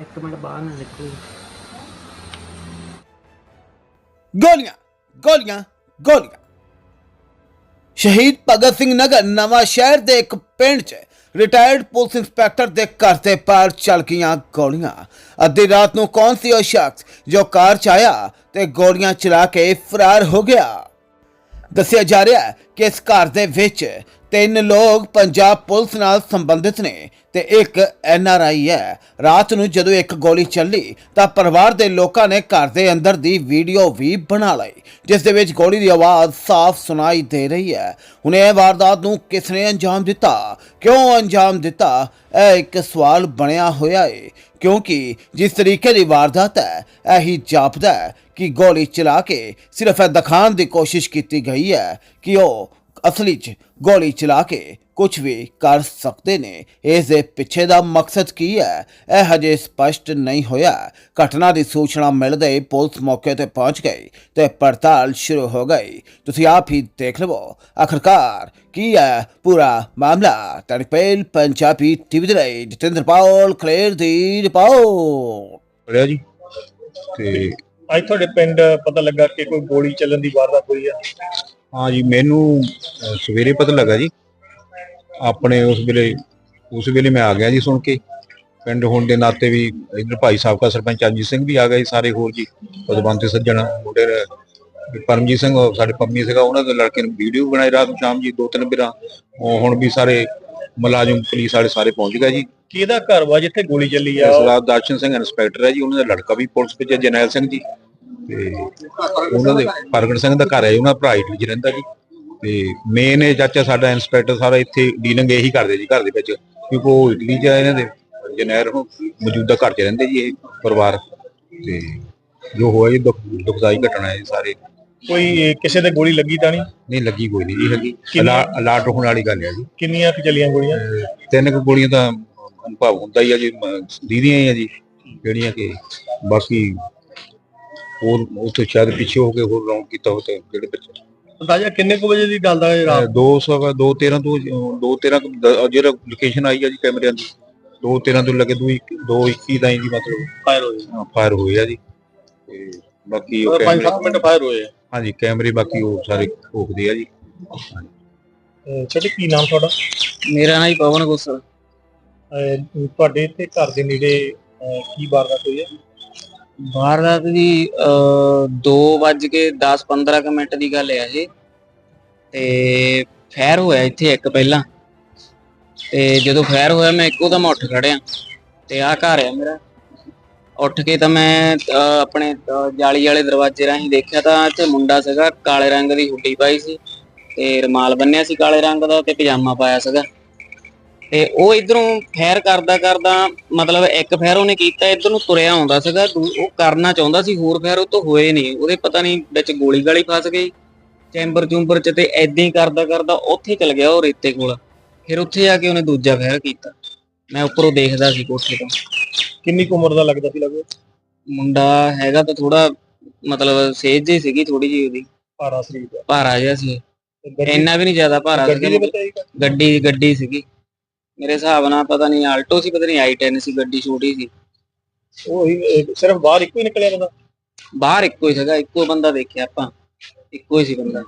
ਇੱਕ ਮਿੰਟ ਬਾਹਰ ਨਾ ਨਿਕਲੋ। ਗੋਲੀਆਂ ਗੋਲੀਆਂ ਗੋਲੀਆਂ। ਸ਼ਹੀਦ ਭਗਤ ਸਿੰਘ ਨਗਰ ਨਵਾਂ ਸ਼ਹਿਰ ਦੇ ਇੱਕ ਪਿੰਡ 'ਚ ਰਿਟਾਇਰਡ ਪੁਲਿਸ ਇੰਸਪੈਕਟਰ ਦੇ ਘਰ ਦੇ ਪਾਰ ਚੱਲ ਗਈਆਂ ਗੋਲੀਆਂ। ਅੱਧੀ ਰਾਤ ਨੂੰ ਕੌਣ ਸੀ ਉਹ ਸ਼ਖਸ ਜੋ ਕਾਰ 'ਚ ਆਇਆ ਤੇ ਗੋਲੀਆਂ ਚਲਾ ਕੇ ਫਰਾਰ ਹੋ ਗਿਆ? ਦੱਸਿਆ ਜਾ ਰਿਹਾ ਹੈ ਕਿ ਇਸ ਘਰ ਦੇ ਵਿੱਚ ਤਿੰਨ ਲੋਕ ਪੰਜਾਬ ਪੁਲਿਸ ਨਾਲ ਸੰਬੰਧਿਤ ਨੇ ਤੇ ਇੱਕ ਐਨ ਆਰ ਆਈ ਹੈ। ਰਾਤ ਨੂੰ ਜਦੋਂ ਇੱਕ ਗੋਲੀ ਚੱਲੀ ਤਾਂ ਪਰਿਵਾਰ ਦੇ ਲੋਕਾਂ ਨੇ ਘਰ ਦੇ ਅੰਦਰ ਦੀ ਵੀਡੀਓ ਵੀ ਬਣਾ ਲਈ, ਜਿਸ ਦੇ ਵਿੱਚ ਗੋਲੀ ਦੀ ਆਵਾਜ਼ ਸਾਫ਼ ਸੁਣਾਈ ਦੇ ਰਹੀ ਹੈ। ਹੁਣ ਇਹ ਵਾਰਦਾਤ ਨੂੰ ਕਿਸ ਨੇ ਅੰਜਾਮ ਦਿੱਤਾ? ਕਿਉਂ ਅੰਜਾਮ ਦਿੱਤਾ? ਇਹ ਇੱਕ ਸਵਾਲ ਬਣਿਆ ਹੋਇਆ ਏ, ਕਿਉਂਕਿ ਜਿਸ ਤਰੀਕੇ ਦੀ ਵਾਰਦਾਤ ਹੈ, ਇਹੀ ਜਾਪਦਾ ਹੈ ਕਿ ਗੋਲੀ ਚਲਾ ਕੇ ਸਿਰਫ ਇਹ ਦਿਖਾਉਣ ਦੀ ਕੋਸ਼ਿਸ਼ ਕੀਤੀ ਗਈ ਹੈ ਕਿ ਉਹ ਅਸਲੀ 'ਚ ਗੋਲੀ ਚਲਾ ਕੇ ਕੁਝ ਵੀ ਕਰ ਸਕਦੇ ਨੇ। ਇਸ ਦੇ ਪਿੱਛੇ ਦਾ ਮਕਸਦ ਕੀ ਹੈ? ਇਹ ਹਜੇ ਸਪਸ਼ਟ ਨਹੀਂ ਹੋਇਆ। ਘਟਨਾ ਦੀ ਸੂਚਨਾ ਮਿਲਦੇ ਹੀ ਪੁਲਿਸ ਮੌਕੇ ਤੇ ਪਹੁੰਚ ਗਈ ਤੇ ਪੜਤਾਲ ਸ਼ੁਰੂ ਹੋ ਗਈ। ਤੁਸੀਂ ਆਪ ਹੀ ਦੇਖ ਲਵੋ ਆਖਰਕਾਰ ਕੀ ਹੈ ਪੂਰਾ ਮਾਮਲਾ? ਤੜਪੇਲ ਪੰਜਾਬੀ ਟੀਵੀ ਦੇ ਲਈ ਜਤਿੰਦਰ ਪਾਲ ਕਲੇਰ ਦੀ ਰਿਪੋਰਟ। ਪੜਿਆ ਜੀ? ਤੇ ਅੱਜ ਤੁਹਾਡੇ ਪਿੰਡ ਪਤਾ ਲੱਗਾ ਕਿ ਕੋਈ ਗੋਲੀ ਚੱਲਣ ਦੀ ਵਾਰਦਾਤ ਹੋਈ ਆ। ਹਾਂ ਜੀ ਮੈਨੂੰ ਅਹ, ਸਵੇਰੇ ਪਤਾ ਲੱਗਾ ਜੀ। ਆਪਣੇ ਉਸ ਵੇਲੇ ਉਸ ਵੇਲੇ ਮੈਂ ਆ ਗਿਆ ਜੀ ਸੁਣ ਕੇ। ਪਿੰਡ ਹੋਣ ਦੇ ਨਾਤੇ ਵੀ ਇਧਰ ਭਾਈ ਸਾਹਿਬ ਦਾ ਸਰਪੰਚ ਅਜੀਤ ਸਿੰਘ ਵੀ ਆ ਗਏ ਸਾਰੇ ਹੋਰ ਜੀ। ਪਦਵੰਤ ਸੱਜਣ ਮੁੰਡੇ ਪਰਮਜੀਤ ਸਿੰਘ ਸਾਡੇ ਪੰਮੀ ਸੀਗਾ ਉਹਨਾਂ ਦੇ ਲੜਕੇ ਨੇ ਵੀਡੀਓ ਬਣਾਈ ਰਾਤ ਨੂੰ ਸ਼ਾਮ ਜੀ ਦੋ ਤਿੰਨ ਬਿਰਾਂ ਉਹ ਹੁਣ ਵੀ ਸਾਰੇ ਮੁਲਾਜ਼ਮ ਪੁਲਿਸ ਵਾਲੇ ਸਾਰੇ ਪਹੁੰਚ ਗਏ ਜੀ। ਕਿਹਦਾ ਘਰ ਵਾ ਜਿੱਥੇ ਗੋਲੀ ਚੱਲੀ ਆ? ਸਰਦਾਰ ਦਰਸ਼ਨ ਸਿੰਘ ਇੰਸਪੈਕਟਰ ਹੈ ਜੀ ਉਹਨਾਂ ਦਾ ਲੜਕਾ ਵੀ ਪੁਲਿਸ ਵਿੱਚ ਹੈ, ਜਰਨੈਲ ਸਿੰਘ ਜੀ। ਤੇ ਉਹਨਾਂ ਦੇ ਪ੍ਰਗਟ ਸਿੰਘ ਦਾ ਘਰ ਹੈ ਜੀ, ਉਹਨਾਂ ਦਾ ਭਰਾ ਇਟਲੀ 'ਚ ਰਹਿੰਦਾ ਜੀ। ਤੇ ਮੇਨ ਇਹ ਚਾਚਾ ਸਾਡਾ ਇੰਸਪੈਕਟਰ ਸਾਰਾ ਇੱਥੇ ਡੀਲਿੰਗ ਇਹੀ ਕਰਦੇ ਜੀ ਘਰ ਦੇ ਵਿੱਚ। ਕਿਉਂਕਿ ਉਹ ਇਟਲੀ 'ਚ ਆ ਇਹਨਾਂ ਦੇ ਜਨੈਰ ਉਹ ਮੌਜੂਦਾ ਘਰ 'ਚ ਰਹਿੰਦੇ ਜੀ ਇਹ ਪਰਿਵਾਰ। ਤੇ ਜੋ ਹੋਇਆ ਜੀ ਦੁੱਖ ਦੁਖਦਾਈ ਘਟਨਾ ਹੈ ਜੀ ਸਾਰੇ। ਕੋਈ ਕਿਸੇ ਦੇ ਗੋਲੀ ਲੱਗੀ ਤਾਂ ਨਹੀਂ? ਨਹੀਂ ਲੱਗੀ ਕੋਈ ਨਹੀਂ ਜੀ ਹੈਗੀ। ਕਿੰਨੀ- ਅਲਾ- ਅਲਾਟ ਹੋਣ ਵਾਲੀ ਗੱਲ ਹੈ ਜੀ। ਕਿੰਨੀਆਂ ਕੁ ਚੱਲੀਆਂ ਗੋਲੀਆਂ? ਤਿੰਨ ਕੁ ਗੋਲੀਆਂ ਤਾਂ ਅਨੁਭਵ ਹੁੰਦਾ ਹੀ ਆ ਜੀ ਮ- ਦੀਦੀਆਂ ਹੀ ਆ ਜੀ ਜਿਹੜੀਆਂ ਕਿ ਬਾਕੀ ਹੋਰ ਉੱਥੇ ਸ਼ਾਇਦ ਪਿੱਛੇ ਹੋ ਕੇ ਹੋਰ ਰਾਉਂਡ ਕੀਤਾ ਹੋ ਤੇ ਜਿਹੜੇ ਬੱਚੇ। ਅੰਦਾਜ਼ਾ ਕਿੰਨੇ ਕੁ ਵਜੇ ਦੀ ਗੱਲ ਦਾ ਇਹ ਰਾਤ? 200 2 13 ਤੋਂ 2 13 ਜਿਹੜਾ ਲੋਕੇਸ਼ਨ ਆਈ ਆ ਜੀ ਕੈਮਰਿਆਂ ਦੀ 2 13 ਤੋਂ ਲੱਗੇ 2 2 21 ਤਾਈਂ ਦੀ ਮਤਲਬ ਫਾਇਰ ਹੋਈ ਫਾਇਰ ਹੋਏ ਆ ਜੀ। ਤੇ ਬਾਕੀ ਉਹ 5-7 ਕੈਮਰੇ ਮਿੰਟ ਫਾਇਰ ਹੋਏ ਆ। ਹਾਂਜੀ ਕੈਮਰੇ ਬਾਕੀ ਉਹ ਸਾਰੇ ਭੋਗਦੇ ਆ ਜੀ। ਅਹ ਛੋਟੇ ਕੀ ਨਾਮ ਤੁਹਾਡਾ? ਮੇਰਾ ਨਾਮ ਹੀ ਪਵਨ ਗੁੱਸਲ ਅਹ ਤੁਹਾਡੇ ਇੱਥੇ ਘਰ ਦੇ ਨੇੜੇ ਅਹ ਕੀ ਵਾਰਦਾਤ ਹੋਈ ਹੈ? ਵਾਰਦਾਤ ਦੀ 2 ਵੱਜ ਕੇ 10 15 ਕੁ ਮਿੰਟ ਦੀ ਗੱਲ ਹੈ ਜੀ। ਤੇ ਫੈਰ ਹੋਇਆ ਇੱਥੇ ਇੱਕ ਪਹਿਲਾਂ। ਤੇ ਜਦੋਂ ਫੈਰ ਹੋਇਆ ਮੈਂ ਇੱਕੋ ਦਮ ਉੱਠ ਖੜਿਆ। ਤੇ ਆਹ ਘਰ ਆ ਮੇਰਾ। ਉੱਠ ਕੇ ਤਾਂ ਮੈਂ ਅਹ, ਆਪਣੇ ਜਾਲੀ ਵਾਲੇ ਦਰਵਾਜ਼ੇ ਰਾਹੀਂ ਦੇਖਿਆ ਤਾਂ ਇੱਥੇ ਮੁੰਡਾ ਸੀਗਾ ਕਾਲੇ ਰੰਗ ਦੀ ਹੁੱਡੀ ਪਾਈ ਸੀ। ਤੇ ਰਮਾਲ ਬੰਨਿਆ ਸੀ ਕਾਲੇ ਰੰਗ ਦਾ ਤੇ ਪਜਾਮਾ ਪਾਇਆ ਸੀਗਾ। ਤੇ ਉਹ ਇਧਰੋਂ ਫੈਰ ਕਰਦਾ ਕਰਦਾ ਮਤਲਬ ਇੱਕ ਫੈਰ ਉਹਨੇ ਕੀਤਾ ਇਧਰ ਨੂੰ ਤੁਰਿਆ ਆਉਂਦਾ ਸੀਗਾ ਉਹ ਕਰਨਾ ਚਾਹੁੰਦਾ ਸੀ ਹੋਰ ਫੈਰ ਉਹ ਤੋਂ ਹੋਏ ਨਹੀਂ। ਉਹਦੇ ਪਤਾ ਨਹੀਂ ਵਿੱਚ ਗੋਲੀ ਗਾਲੀ ਫਸ ਗਈ ਚੈਂਬਰ ਚੁੰਬਰ ਚ ਤੇ ਐਦਾਂ ਹੀ ਕਰਦਾ ਕਰਦਾ ਉੱਥੇ ਚਲ ਗਿਆ ਉਹ ਰੇਤੇ ਕੋਲ। ਫਿਰ ਉੱਥੇ ਆ ਕੇ ਉਹਨੇ ਦੂਜਾ ਫੈਰ ਕੀਤਾ। ਮੈਂ ਉੱਪਰੋਂ ਦੇਖਦਾ ਸੀ ਕੋਠੇ ਤੋਂ। ਕਿੰਨੀ ਕੁ ਉਮਰ ਦਾ ਲੱਗਦਾ ਸੀ ਲੱਗੋ ਮੁੰਡਾ ਹੈਗਾ ਤਾਂ ਥੋੜਾ ਮਤਲਬ ਸੇਜ ਜਿਹੀ ਸੀਗੀ ਥੋੜੀ ਜਿਹੀ ਉਹਦੀ। ਭਾਰਾ ਸਰੀਰ ਦਾ। ਭਾਰਾ ਜਿਹਾ ਸੀ। ਇੰਨਾ ਵੀ ਨਹੀਂ ਜ਼ਿਆਦਾ ਭਾਰਾ ਗਾ? ਗੱਡੀ ਗੱਡੀ ਸੀਗੀ। ਮੇਰੇ ਹਿਸਾਬ ਨਾਲ ਪਤਾ ਨਹੀਂ ਆਲਟੋ ਸੀ ਪਤਾ ਨਹੀਂ i10 ਸੀ ਗੱਡੀ ਛੋਟੀ ਸੀ। ਉਹ ਹੀ ਸਿਰਫ ਬਾਹਰ ਇੱਕੋ ਹੀ ਨਿਕਲਿਆ ਬੰਦਾ? ਬਾਹਰ ਇੱਕੋ ਹੀ ਸੀਗਾ ਇੱਕੋ ਬੰਦਾ ਦੇਖਿਆ ਆਪਾਂ। ਇੱਕੋ ਹੀ ਸੀ ਬੰਦਾ।